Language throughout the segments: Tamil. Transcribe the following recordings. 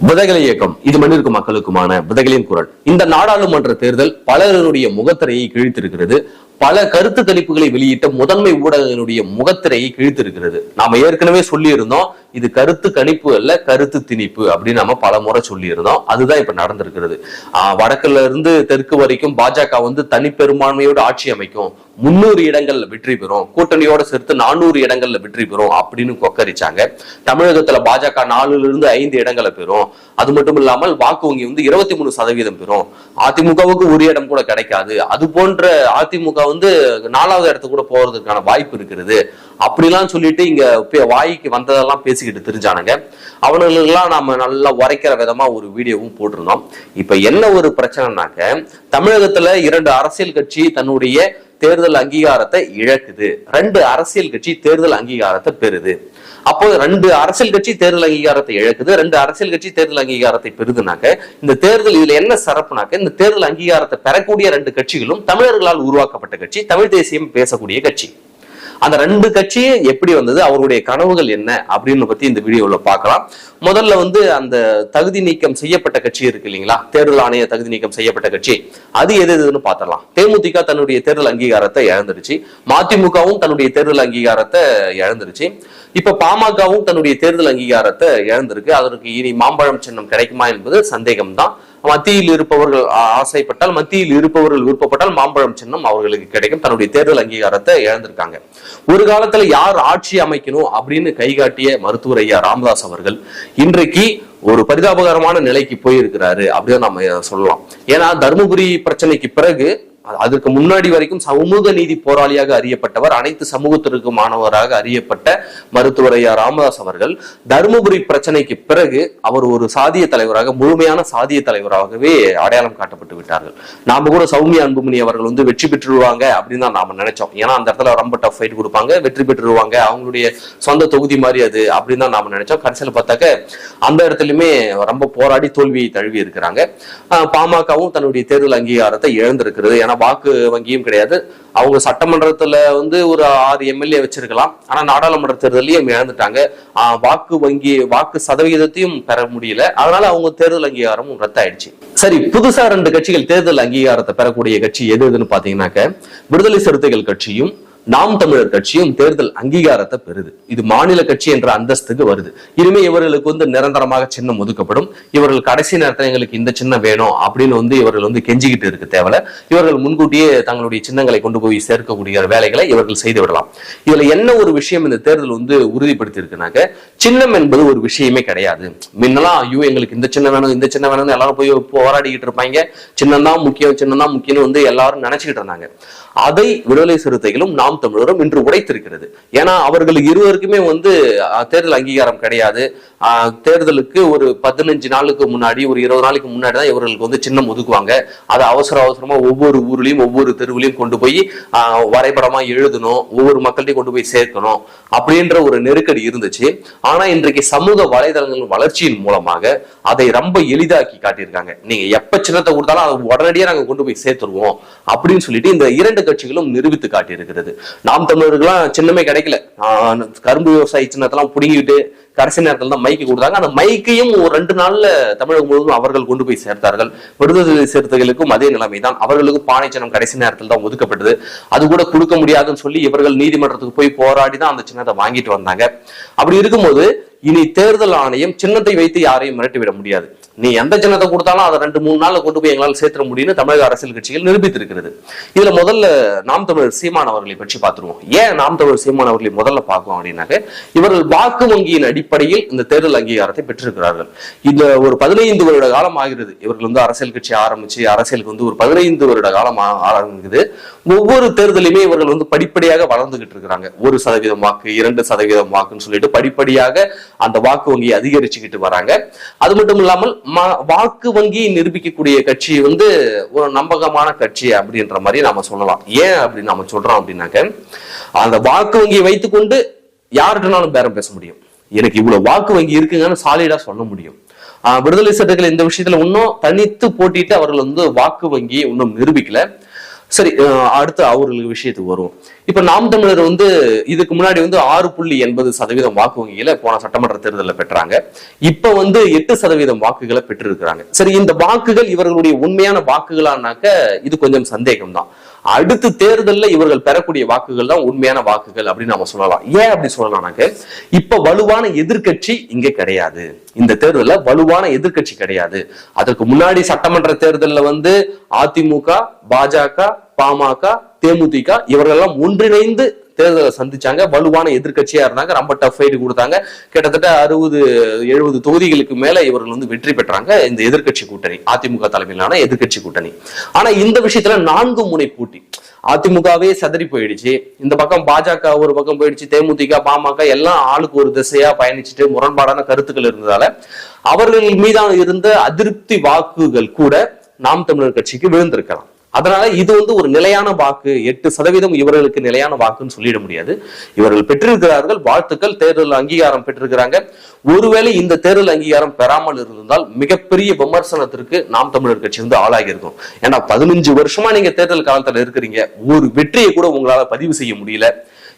விதைகளை இயக்கம். இது மண்ணிற்கு மக்களுக்குமான விதைகளின் குரல். இந்த நாடாளுமன்ற தேர்தல் பலருடைய முகத்திரையை கிழித்திருக்கிறது. பல கருத்து கணிப்புகளை வெளியிட்ட முதன்மை ஊடகங்களுடைய முகத்திரையை கிழித்திருக்கிறது. நாம ஏற்கனவே சொல்லி இருந்தோம் இது கருத்து கணிப்பு அல்ல கருத்து திணிப்பு அப்படின்னு நம்ம பல முறை சொல்லி இருந்தோம் அதுதான் இப்ப நடந்திருக்கிறது. வடக்குல இருந்து தெற்கு வரைக்கும் பாஜக வந்து தனிப்பெரும்பான்மையோடு ஆட்சி அமைக்கும். முன்னூறு இடங்கள்ல வெற்றி பெறும். கூட்டணியோட சேர்த்து நானூறு இடங்கள்ல வெற்றி பெறும் அப்படின்னு கொக்கரிச்சாங்க. தமிழகத்துல பாஜக நாலுல இருந்து ஐந்து இடங்களை பெறும். அது மட்டும் இல்லாமல் வாக்கு வங்கி வந்து இருபத்தி மூணு சதவீதம் பெறும். அதிமுகவுக்கு ஒரு இடம் கூட கிடைக்காது. அது போன்ற அதிமுக வந்து நாலாவது இடத்துக்கு கூட போறதுக்கான வாய்ப்பு இருக்கிறது அப்படிலாம் சொல்லிட்டு இங்க வாய்க்கு வந்ததெல்லாம் பேசிக்கிட்டு தெரிஞ்சானுங்க. அவனுங்களுக்கெல்லாம் நாம நல்லா உரைக்கிற விதமா ஒரு வீடியோவும் போட்டிருந்தோம். இப்ப என்ன ஒரு பிரச்சனைனாக்க தமிழகத்துல இரண்டு அரசியல் கட்சி தன்னுடைய தேர்தல் அங்கீகாரத்தை இழக்குது. ரெண்டு அரசியல் கட்சி தேர்தல் அங்கீகாரத்தை பெறுது. அப்போ ரெண்டு அரசியல் கட்சி தேர்தல் அங்கீகாரத்தை இழக்குது. ரெண்டு அரசியல் கட்சி தேர்தல் அங்கீகாரத்தை பெறுதுனாக்க இந்த தேர்தல் இதுல என்ன சிறப்புனாக்க இந்த தேர்தல் அங்கீகாரத்தை பெறக்கூடிய ரெண்டு கட்சிகளும் தமிழர்களால் உருவாக்கப்பட்ட கட்சி தமிழ் தேசியம் பேசக்கூடிய கட்சி. அந்த ரெண்டு கட்சியும் எப்படி வந்தது அவருடைய கனவுகள் என்ன அப்படின்னு பத்தி இந்த வீடியோல பார்க்கலாம். முதல்ல வந்து அந்த தகுதி நீக்கம் செய்யப்பட்ட கட்சி இருக்கு இல்லைங்களா? தேர்தல் ஆணைய தகுதி நீக்கம் செய்யப்பட்ட கட்சி. அது எது எதுன்னு பார்த்தரலாம் தேமுதிக தன்னுடைய தேர்தல் அங்கீகாரத்தை இழந்துருச்சு மதிமுகவும் தன்னுடைய தேர்தல் அங்கீகாரத்தை இழந்துருச்சு இப்ப பாமகவும் தன்னுடைய தேர்தல் அங்கீகாரத்தை இழந்திருக்கு. அதற்கு இனி மாம்பழம் சின்னம் கிடைக்குமா என்பது சந்தேகம்தான். மத்தியில் இருப்பவர்கள் ஆசைப்பட்டால் மத்தியில் இருப்பவர்கள் விருப்பப்பட்டால் மாம்பழம் சின்னம் அவர்களுக்கு கிடைக்கும். தன்னுடைய தேர்தல் அங்கீகாரத்தை இழந்திருக்காங்க. ஒரு காலத்துல யார் ஆட்சி அமைக்கணும் அப்படின்னு கைகாட்டிய மருத்துவர் ஐயா ராமதாஸ் அவர்கள் இன்றைக்கு ஒரு பரிதாபகரமான நிலைக்கு போயிருக்கிறாரு அப்படின்னு நம்ம சொல்லலாம். ஏன்னா தருமபுரி பிரச்சனைக்கு பிறகு அதற்கு முன்னாடி வரைக்கும் சமூக நீதி போராளியாக அறியப்பட்டவர் அனைத்து சமூகத்திற்குமானவராக அறியப்பட்ட மருத்துவர் ஐயா ராமதாஸ் அவர்கள். தருமபுரி பிரச்சனைக்கு பிறகு அவர் ஒரு சாதிய தலைவராக முழுமையான சாதிய தலைவராகவே அடையாளம் காட்டப்பட்டு விட்டார்கள். நாம கூட சௌமிய அன்புமணி அவர்கள் வந்து வெற்றி பெற்றுருவாங்க அப்படின்னு தான் நாம நினைச்சோம். ஏன்னா அந்த இடத்துல ரொம்ப டஃப் ஃபைட் கொடுப்பாங்க வெற்றி பெற்றுருவாங்க அவங்களுடைய சொந்த தொகுதி மாதிரி அது அப்படின்னு தான் நாம நினைச்சோம். கடைசியில் பார்த்தாக்க அந்த இடத்துலயுமே ரொம்ப போராடி தோல்வியை தழுவி இருக்கிறாங்க. பாமகவும் தன்னுடைய தேர்தல் அங்கீகாரத்தை இழந்திருக்கிறது. ஏன்னா வாக்கு வங்கியும் கிடையாது. அவங்க சட்டமன்றத்துல வந்து ஒரு ஆறு எம்எல்ஏ வச்சிருக்கலாம். ஆனா நாடாளுமன்ற தேர்தலையும் இழந்துட்டாங்க வாக்கு வங்கி வாக்கு சதவிகிதத்தையும் பெற முடியல. அதனால அவங்க தேர்தல் அங்கீகாரமும் ரத்தாயிடுச்சு. சரி புதுசா ரெண்டு கட்சிகள் தேர்தல் அங்கீகாரத்தை பெறக்கூடிய கட்சி எது எதுன்னு பார்த்தீங்கன்னாக்க விடுதலை சிறுத்தைகள் கட்சியும் நாம் தமிழர் கட்சியும் தேர்தல் அங்கீகாரத்தை பெறுது. இது மாநில கட்சி என்ற அந்தஸ்துக்கு வருது. இனிமே இவர்களுக்கு வந்து நிரந்தரமாக சின்னம் ஒதுக்கப்படும். இவர்கள் கடைசி நேரத்தில் எங்களுக்கு இந்த சின்னம் வேணும் அப்படின்னு வந்து இவர்கள் வந்து கெஞ்சிக்கிட்டு இருக்கு தேவையில்ல இவர்கள் முன்கூட்டியே தங்களுடைய சின்னங்களை கொண்டு போய் சேர்க்கக்கூடிய வேலைகளை இவர்கள் செய்து விடலாம். இதுல என்ன ஒரு விஷயம் இந்த தேர்தல் வந்து உறுதிப்படுத்தி இருக்குனாக்க சின்னம் என்பது ஒரு விஷயமே கிடையாது. முன்னெல்லாம் ஐயோ எங்களுக்கு இந்த சின்னம் வேணும் இந்த சின்னம் வேணும்னு எல்லாரும் போய் போராடிக்கிட்டு இருப்பாங்க. சின்னம் தான் முக்கியம் சின்னம் தான் முக்கியம்னு வந்து எல்லாரும் நினைச்சுக்கிட்டு இருந்தாங்க. அதை விடுதலை சிறுத்தைகளும் நாம் தமிழரும் இன்று உடைத்திருக்கிறது. ஏன்னா அவர்கள் இருவருக்குமே வந்து தேர்தல் அங்கீகாரம் கிடையாது. தேர்தலுக்கு ஒரு பதினஞ்சு நாளுக்கு முன்னாடி ஒரு இருபது நாளைக்கு முன்னாடி தான் இவர்களுக்கு வந்து சின்னம் ஒதுக்குவாங்க. அதை அவசர அவசரமா ஒவ்வொரு ஊர்லயும் ஒவ்வொரு தெருவுலையும் கொண்டு போய் வரைபடமா எழுதணும் ஒவ்வொரு மக்கள்கிட்டையும் கொண்டு போய் சேர்க்கணும் அப்படின்ற ஒரு நெருக்கடி இருந்துச்சு. ஆனா இன்றைக்கு சமூக வலைதளங்கள் வளர்ச்சியின் மூலமாக அதை ரொம்ப எளிதாக்கி காட்டியிருக்காங்க. நீங்க எப்ப சின்னத்தை கொடுத்தாலும் அதை உடனடியாக நாங்க கொண்டு போய் சேர்த்துருவோம் அப்படின்னு சொல்லிட்டு இந்த இரண்டு கட்சிகளும் நிரூபித்து காட்டியிருக்கிறது. நாம் தமிழர்கள்லாம் சின்னமே கிடைக்கல. கரும்பு விவசாயி சின்னத்தெல்லாம் புடுங்கிட்டு கடைசி நேரத்தில் தான் மைக்கு கொடுத்தாங்க. அந்த மைக்கையும் ஒரு ரெண்டு நாள்ல தமிழகம் முழுவதும் அவர்கள் கொண்டு போய் சேர்த்தார்கள். விடுதலை சிறுத்தைகளுக்கும் அதே நிலைமை தான் அவர்களுக்கும் பானை கடைசி நேரத்தில் தான் ஒதுக்கப்பட்டது. அது கூட கொடுக்க முடியாதுன்னு சொல்லி இவர்கள் நீதிமன்றத்துக்கு போய் போராடி தான் அந்த சின்னத்தை வாங்கிட்டு வந்தாங்க. அப்படி இருக்கும்போது இனி தேர்தல் ஆணையம் சின்னத்தை வைத்து யாரையும் மிரட்டி விட முடியாது. நீ எந்த சின்னத்தை கொடுத்தாலும் அதை ரெண்டு மூணு நாளில் கொண்டு போய் எங்களால் சேர்த்துட முடியும்னு தமிழக அரசியல் கட்சிகள் நிரூபித்திருக்கிறது. இதுல முதல்ல நாம் தமிழர் சீமான் அவர்களை பற்றி பார்த்துருவோம். ஏன் நாம் தமிழர் சீமான் அவர்களை முதல்ல பார்க்கும் அப்படின்னாக்க இவர்கள் வாக்கு வங்கியின் அடிப்படையில் இந்த தேர்தல் அங்கீகாரத்தை பெற்றிருக்கிறார்கள். இந்த ஒரு பதினைந்து வருட காலம் ஆகிறது. இவர்கள் வந்து அரசியல் கட்சி ஆரம்பிச்சு அரசியலுக்கு வந்து ஒரு பதினைந்து வருட காலம் ஆரம்பிக்குது. ஒவ்வொரு தேர்தலையுமே இவர்கள் வந்து படிப்படியாக வளர்ந்துகிட்டு இருக்கிறாங்க. ஒரு சதவீதம் வாக்கு இரண்டு சதவீதம் வாக்குன்னு சொல்லிட்டு படிப்படியாக அந்த வாக்கு வங்கியை அதிகரிச்சுக்கிட்டு வராங்க. அது மட்டும் இல்லாமல் வாக்கு வங்கியை நிரூபிக்கக்கூடிய கட்சி வந்து ஒரு நம்பகமான கட்சி அப்படின்ற மாதிரி நாம சொல்லலாம். ஏன் அப்படின்னு நாம சொல்றோம் அப்படின்னாக்க அந்த வாக்கு வங்கியை வைத்துக்கொண்டு யார்கிட்டனாலும் பேரம் பேச முடியும். எனக்கு இவ்வளவு வாக்கு வங்கி இருக்குங்கன்னு சாலிடா சொல்ல முடியும். ஆஹ் விடுதலை சட்டத்தில் இந்த விஷயத்துல இன்னும் தனித்து போட்டிட்டு அவர்கள் வந்து வாக்கு வங்கியை இன்னும் நிரூபிக்கல. சரி அடுத்து அவர்களுக்கு விஷயத்துக்கு வருவோம். இப்ப நாம் தமிழர் வந்து இதுக்கு முன்னாடி வந்து ஆறு புள்ளி எண்பது சதவீதம் வாக்கு வங்கியில போன சட்டமன்ற தேர்தலில் பெற்றாங்க. இப்ப வந்து எட்டு சதவீதம் வாக்குகளை பெற்றிருக்கிறாங்க. சரி இந்த வாக்குகள் இவர்களுடைய உண்மையான வாக்குகளானாக்க இது கொஞ்சம் சந்தேகம் தான் அடுத்து தேர்தல்ல இவர்கள் பெறக்கூடிய வாக்குகள் தான் உண்மையான வாக்குகள் அப்படின்னு நம்ம சொல்லலாம். ஏன் அப்படி சொல்லலாம்னாக்க இப்ப வலுவான எதிர்க்கட்சி இங்க கிடையாது. இந்த தேர்தல்ல வலுவான எதிர்கட்சி கிடையாது. அதற்கு முன்னாடி சட்டமன்ற தேர்தல்ல வந்து அதிமுக பாஜக பாமக தேமுதிக இவர்களெல்லாம் ஒன்றிணைந்து தேர்தலை சந்திச்சாங்க. வலுவான எதிர்க்கட்சியா இருந்தாங்க. ரொம்ப டஃப் ஃபைட் கொடுத்தாங்க. கிட்டத்தட்ட அறுபது எழுபது தொகுதிகளுக்கு மேல இவர்கள் வந்து வெற்றி பெற்றாங்க. இந்த எதிர்க்கட்சி கூட்டணி அதிமுக தலைமையிலான எதிர்கட்சி கூட்டணி. ஆனா இந்த விஷயத்துல நான்கு முனை போட்டி. அதிமுகவே சதறி போயிடுச்சு. இந்த பக்கம் பாஜக ஒரு பக்கம் போயிடுச்சு. தேமுதிக பாமக எல்லாம் ஆளுக்கு ஒரு திசையா பயணிச்சுட்டு முரண்பாடான கருத்துக்கள் இருந்ததால அவர்கள் மீதான இருந்த அதிருப்தி வாக்குகள் கூட நாம் தமிழர் கட்சிக்கு விழுந்திருக்கலாம். அதனால இது வந்து ஒரு நிலையான வாக்கு. எட்டு சதவீதம் இவர்களுக்கு நிலையான வாக்குன்னு சொல்லிட முடியாது. இவர்கள் பெற்றிருக்கிறார்கள் வாழ்த்துக்கள் தேர்தல் அங்கீகாரம் பெற்றிருக்கிறாங்க. ஒருவேளை இந்த தேர்தல் அங்கீகாரம் பெறாமல் இருந்தால் மிகப்பெரிய விமர்சனத்திற்கு நாம் தமிழர் கட்சி வந்து ஆளாகி இருக்கும் ஏன்னா பதினஞ்சு வருஷமா நீங்க தேர்தல் காலத்துல இருக்கிறீங்க. ஒரு வெற்றியை கூட உங்களால பதிவு செய்ய முடியல.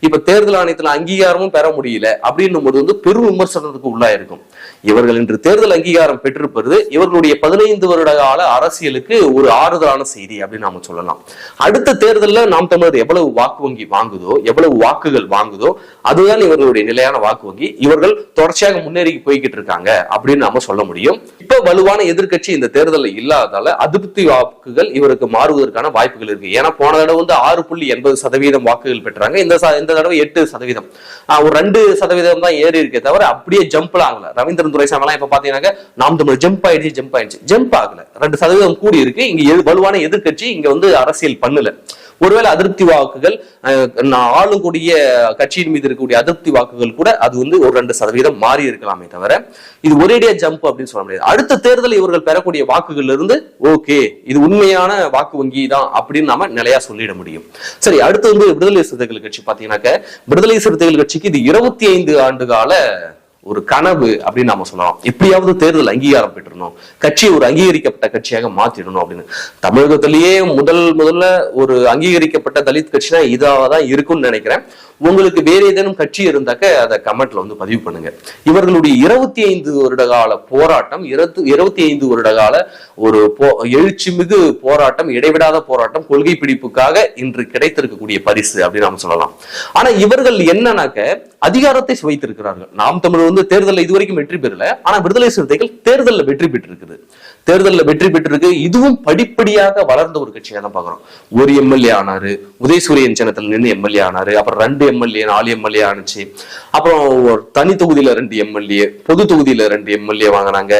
இப்ப தேர்தல் ஆணையத்துல அங்கீகாரமும் பெற முடியல. அப்படின்னும் போது வந்து பெரும் விமர்சனத்துக்கு உள்ளாயிருக்கும். இவர்கள் இன்று தேர்தல் அங்கீகாரம் பெற்றிருப்பது இவர்களுடைய பதினைந்து வருட கால அரசியலுக்கு ஒரு ஆறுதலான செய்தி அப்படின்னு நாம சொல்லலாம். அடுத்த தேர்தலில் நாம் தமிழர் எவ்வளவு வாக்கு வங்கி வாங்குதோ எவ்வளவு வாக்குகள் வாங்குதோ அதுதான் இவர்களுடைய நிலையான வாக்கு வங்கி. இவர்கள் தொடர்ச்சியாக முன்னேறி போய்கிட்டு இருக்காங்க அப்படின்னு நாம சொல்ல முடியும். இப்ப வலுவான எதிர்க்கட்சி இந்த தேர்தலில் இல்லாததால அதிருப்தி வாக்குகள் இவருக்கு மாறுவதற்கான வாய்ப்புகள் இருக்கு. ஏன்னா போன தடவை வந்து ஆறு புள்ளி எண்பது சதவீதம் வாக்குகள் பெற்றாங்க. இந்த இந்த தடவை எட்டு சதவீதம். ஆஹ் ஒரு ரெண்டு சதவீதம் தான் ஏறி இருக்கே தவிர அப்படியே ஜம்ப்ல ஆகல. ரவீந்திரன் துரைசாமிலாம் இப்ப பாத்தீங்கன்னா நாம் தமிழ் ஜம்ப் ஆயிடுச்சு ஜம்ப் ஆயிடுச்சு. ஜம்ப் ஆகல. ரெண்டு சதவீதம் கூடி இருக்கு. இங்க எது- வலுவான எதிர்க்கட்சி இங்க வந்து அரசியல் பண்ணல. ஒருவேளை அதிருப்தி வாக்குகள் நான் ஆளுக்கூடிய கட்சியின் மீது இருக்கக்கூடிய அதிருப்தி வாக்குகள் கூட அது வந்து ஒரு ரெண்டு சதவீதம் மாறி இருக்கலாமே தவிர இது ஒரேடியா ஜம்ப் அப்படின்னு சொல்ல முடியாது. அடுத்த தேர்தல் இவர்கள் பெறக்கூடிய வாக்குகள் இருந்து ஓகே இது உண்மையான வாக்கு வங்கி தான் அப்படின்னு நாம நிலையா சொல்லிட முடியும். சரி அடுத்து வந்து விடுதலை சிறுத்தைகள் கட்சி பாத்தீங்கன்னாக்க விடுதலை சிறுத்தைகள் கட்சிக்கு இது இருபத்தி ஐந்து ஆண்டு கால ஒரு கனவு அப்படின்னு நம்ம சொல்லலாம். எப்படியாவது தேர்தல் அங்கீகாரம் பெற்றணும் கட்சி ஒரு அங்கீகரிக்கப்பட்ட கட்சியாக மாத்திடணும் அப்படின்னு. தமிழகத்திலேயே முதல் முதல்ல ஒரு அங்கீகரிக்கப்பட்ட தலித் கட்சினா இதாக தான் இருக்கும்னு நினைக்கிறேன். உங்களுக்கு வேற ஏதேனும் கட்சி இருந்தாக்க அதை கமெண்ட்ல வந்து பதிவு பண்ணுங்க. இவர்களுடைய இருபத்தி ஐந்து வருட கால போராட்டம் இருபத்தி இருபத்தி ஐந்து வருட கால ஒரு போ எழுச்சி மிகு போராட்டம் இடைவிடாத போராட்டம் கொள்கை பிடிப்புக்காக இன்று கிடைத்திருக்கக்கூடிய பரிசு அப்படின்னு நாம சொல்லலாம். ஆனா இவர்கள் என்னன்னாக்க அதிகாரத்தை சுவைத்திருக்கிறார்கள். நாம் தமிழ் வந்து வந்து தேர்தலில் இதுவரைக்கும் வெற்றி பெறல. ஆனா விடுதலை சிறுத்தைகள் தேர்தலில் வெற்றி பெற்றிருக்குது. தேர்தலில் வெற்றி பெற்றிருக்கு. இதுவும் படிப்படியாக வளர்ந்த ஒரு கட்சியாக தான் பாக்குறோம் ஒரு எம்எல்ஏ ஆனாரு உதயசூரியன் சின்னத்துல நின்று எம்எல்ஏ ஆனாரு அப்புறம் ரெண்டு எம்எல்ஏ நாலு எம்எல்ஏ ஆனிச்சு. அப்புறம் ஒரு தனி தொகுதியில ரெண்டு எம்எல்ஏ பொது தொகுதியில ரெண்டு எம்எல்ஏ வாங்கினாங்க.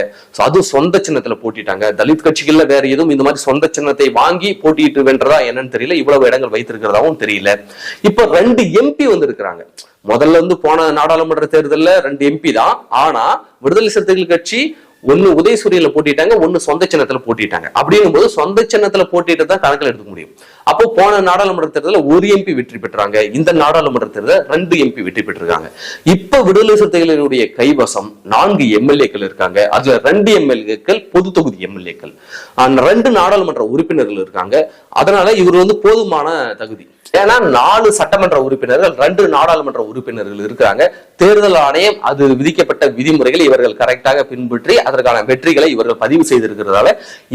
அதுவும் சொந்த சின்னத்துல போட்டிட்டாங்க. தலித் கட்சிகள்ல வேற எதுவும் இந்த மாதிரி சொந்த சின்னத்தை வாங்கி போட்டிட்டு வென்றதா என்னன்னு தெரியல. இவ்வளவு இடங்கள் வைத்திருக்கிறதாவும் தெரியல. இப்ப ரெண்டு எம்பி வந்திருக்கிறாங்க. முதல்ல வந்து போன நாடாளுமன்ற தேர்தலில் ரெண்டு எம்பி தான். ஆனா விடுதலை சிறுத்தைகள் கட்சி ஒன்னு உதயசூரியன்ல போட்டிட்டாங்க ஒன்னு சொந்த சின்னத்துல போட்டிட்டாங்க. அப்படிங்கும் போது சொந்த சின்னத்துல போட்டிட்டு தான் கணக்கில் எடுக்க முடியும். அப்போ போன நாடாளுமன்ற தேர்தலில் ஒரு எம்பி வெற்றி பெற்றாங்க. இந்த நாடாளுமன்ற தேர்தலில் ரெண்டு எம்பி வெற்றி பெற்றிருக்காங்க. இப்ப விடுதலை சிறுத்தைகளினுடைய கைவசம் நான்கு எம்எல்ஏக்கள் இருக்காங்க. அதுல ரெண்டு எம்எல்ஏக்கள் பொது தொகுதி எம்எல்ஏக்கள் ரெண்டு நாடாளுமன்ற உறுப்பினர்கள் இருக்காங்க. அதனால இவர் வந்து போதுமான தகுதி. ஏன்னா நாலு சட்டமன்ற உறுப்பினர்கள் ரெண்டு நாடாளுமன்ற உறுப்பினர்கள் இருக்கிறாங்க. தேர்தல் ஆணையம் அது விதிக்கப்பட்ட விதிமுறைகளை இவர்கள் கரெக்டாக பின்பற்றி அதற்கான வெற்றிகளை இவர்கள் பதிவு செய்திருக்கிறதால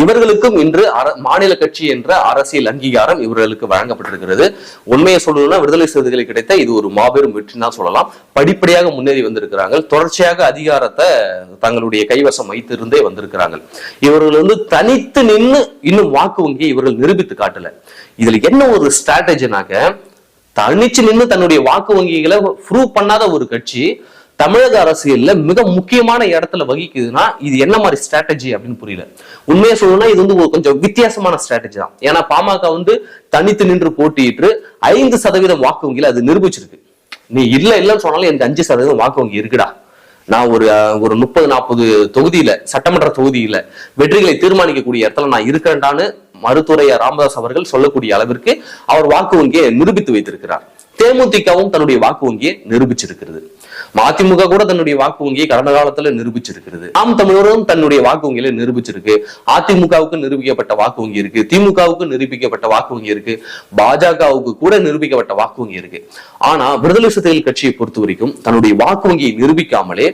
இவர்களுக்கும் இன்று மாநில கட்சி என்ற அரசியல் அங்கீகாரம் இவர்களுக்கு வழங்கப்பட்டிருக்கிறது. உண்மையை சொல்லணும்னா விடுதலை சிறுத்தைகளுக்கு கிடைத்த இது ஒரு மாபெரும் வெற்றி தான் சொல்லலாம். படிப்படியாக முன்னேறி வந்திருக்கிறாங்க தொடர்ச்சியாக அதிகாரத்தை தங்களுடைய கைவசம் வைத்திருந்தே வந்திருக்கிறாங்க இவர்கள் வந்து தனித்து நின்று இன்னும் வாக்கு வங்கியை இவர்கள் நிரூபித்து காட்டல. இதுல என்ன ஒரு ஸ்ட்ராட்டஜினாக்க தனிச்சு நின்று தன்னுடைய வாக்கு வங்கிகளை ப்ரூவ் பண்ணாத ஒரு கட்சி தமிழக அரசியல்ல மிக முக்கியமான இடத்துல வகிக்குதுன்னா இது என்ன மாதிரி ஸ்ட்ராட்டஜி அப்படின்னு புரியல. உண்மையா சொல்லணும்னா இது வந்து ஒரு கொஞ்சம் வித்தியாசமான ஸ்ட்ராட்டஜி தான். ஏன்னா பாமக வந்து தனித்து நின்று போட்டியிட்டு ஐந்து சதவீதம் வாக்கு வங்கியில அது நிரூபிச்சிருக்கு. நீ இல்ல இல்லைன்னு சொன்னாலும் எனக்கு அஞ்சு சதவீதம் வாக்கு வங்கி இருக்குடா. நான் ஒரு ஒரு முப்பது நாற்பது தொகுதியில சட்டமன்ற தொகுதியில வெற்றிகளை தீர்மானிக்கக்கூடிய இடத்துல நான் இருக்கிறேன்டான்னு மருத்துவரைய ராமதாஸ் அவர்கள் சொல்லக்கூடிய அளவிற்கு அவர் வாக்கு வங்கியை நிரூபித்து வைத்திருக்கிறார். தேமுதிகவும் தன்னுடைய வாக்கு வங்கியை நிரூபிச்சிருக்கிறது. மதிமுக கூட தன்னுடைய வாக்கு வங்கியை கடந்த காலத்துல நிரூபிச்சிருக்கிறது. ஆம் தமிழரும் தன்னுடைய வாக்கு வங்கியில நிரூபிச்சிருக்கு. அதிமுகவுக்கு நிரூபிக்கப்பட்ட வாக்கு வங்கி இருக்கு. திமுகவுக்கு நிரூபிக்கப்பட்ட வாக்கு வங்கி இருக்கு. பாஜகவுக்கு கூட நிரூபிக்கப்பட்ட வாக்கு வங்கி இருக்கு. ஆனா விடுதலை சிறுத்தைகள் கட்சியை பொறுத்த வரைக்கும் தன்னுடைய வாக்கு வங்கியை நிரூபிக்காமலே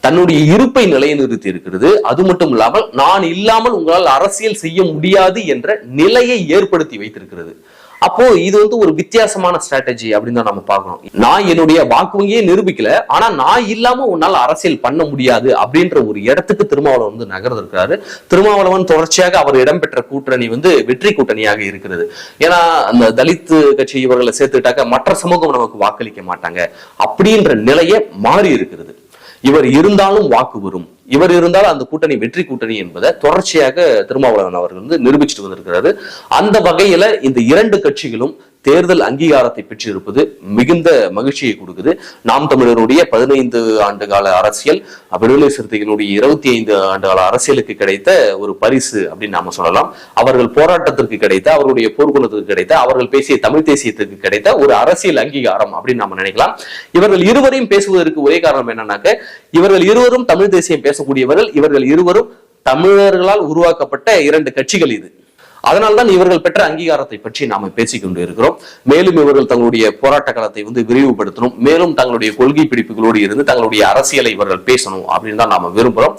தன்னுடைய இருப்பை நிலைநிறுத்தி இருக்கிறது. அது மட்டும் இல்லாமல் நான் இல்லாமல் உங்களால் அரசியல் செய்ய முடியாது என்ற நிலையை ஏற்படுத்தி வைத்திருக்கிறது. அப்போ இது வந்து ஒரு வித்தியாசமான ஸ்ட்ராட்டஜி அப்படின்னு தான் நம்ம பார்க்கணும். நான் என்னுடைய வாக்கு வங்கியே நிரூபிக்கல ஆனா நான் இல்லாம உன்னால அரசியல் பண்ண முடியாது அப்படின்ற ஒரு இடத்துக்கு திருமாவளவன் வந்து நகர்ந்திருக்கிறாரு. திருமாவளவன் தொடர்ச்சியாக அவர் இடம்பெற்ற கூட்டணி வந்து வெற்றி கூட்டணியாக இருக்கிறது. ஏன்னா அந்த தலித் கட்சி இவர்களை சேர்த்துட்டாக்க மற்ற சமூகம் நமக்கு வாக்களிக்க மாட்டாங்க அப்படின்ற நிலையே மாறி இருக்கிறது. இவர் இருந்தாலும் வாக்கு வரும். இவர் இருந்தால் அந்த கூட்டணி வெற்றி கூட்டணி என்பதை தொடர்ச்சியாக திருமாவளவன் அவர்கள் வந்து நிரூபிச்சுட்டு வந்திருக்கிறாரு. அந்த வகையில இந்த இரண்டு கட்சிகளும் தேர்தல் அங்கீகாரத்தை பெற்றிருப்பது மிகுந்த மகிழ்ச்சியை கொடுக்குது. நாம் தமிழருடைய பதினைந்து ஆண்டு கால அரசியல் விடுதலை சிறுத்தைகளுடைய இருபத்தி ஐந்து ஆண்டு கால அரசியலுக்கு கிடைத்த ஒரு பரிசு அப்படின்னு நாம சொல்லலாம். அவர்கள் போராட்டத்திற்கு கிடைத்த அவருடைய போர்க்குணத்துக்கு கிடைத்த அவர்கள் பேசிய தமிழ் தேசியத்துக்கு கிடைத்த ஒரு அரசியல் அங்கீகாரம் அப்படின்னு நாம நினைக்கலாம். இவர்கள் இருவரையும் பேசுவதற்கு ஒரே காரணம் என்னன்னாக்க இவர்கள் இருவரும் தமிழ் தேசியம் பேசக்கூடியவர்கள் இவர்கள் இருவரும் தமிழர்களால் உருவாக்கப்பட்ட இரண்டு கட்சிகள் இது. அதனால்தான் இவர்கள் பெற்ற அங்கீகாரத்தை பற்றி நாம பேசிக் கொண்டு இருக்கிறோம். மேலும் இவர்கள் தங்களுடைய போராட்ட களத்தை வந்து விரிவுபடுத்தணும். மேலும் தங்களுடைய கொள்கை பிடிப்புகளோடு இருந்து தங்களுடைய அரசியலை இவர்கள் பேசணும் அப்படின்னு தான் நாம விரும்புகிறோம்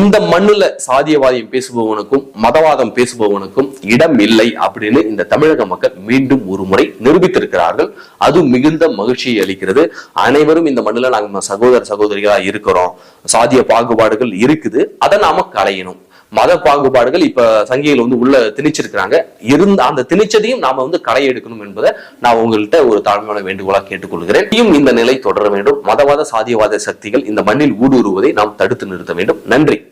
இந்த மண்ணுல சாதியவாதியம் பேசுபவனுக்கும் மதவாதம் பேசுபவனுக்கும் இடம் இல்லை அப்படின்னு இந்த தமிழக மக்கள் மீண்டும் ஒரு முறை நிரூபித்திருக்கிறார்கள். அது மிகுந்த மகிழ்ச்சியை அளிக்கிறது. அனைவரும் இந்த மண்ணுல நாங்கள் சகோதர சகோதரிகளாக இருக்கிறோம். சாதிய பாகுபாடுகள் இருக்குது. அதை நாம களையணும். மத பாகுபாடுகள் இப்ப சங்கிகள் வந்து உள்ள திணிச்சிருக்கிறாங்க. இருந்த அந்த திணிச்சதையும் நாம வந்து களை எடுக்கணும் என்பதை நான் உங்கள்கிட்ட ஒரு தாழ்மையான வேண்டுகோளா கேட்டுக்கொள்கிறேன். இந்த நிலை தொடர வேண்டும். மதவாத சாதியவாத சக்திகள் இந்த மண்ணில் ஊடுருவதை நாம் தடுத்து நிறுத்த வேண்டும். நன்றி.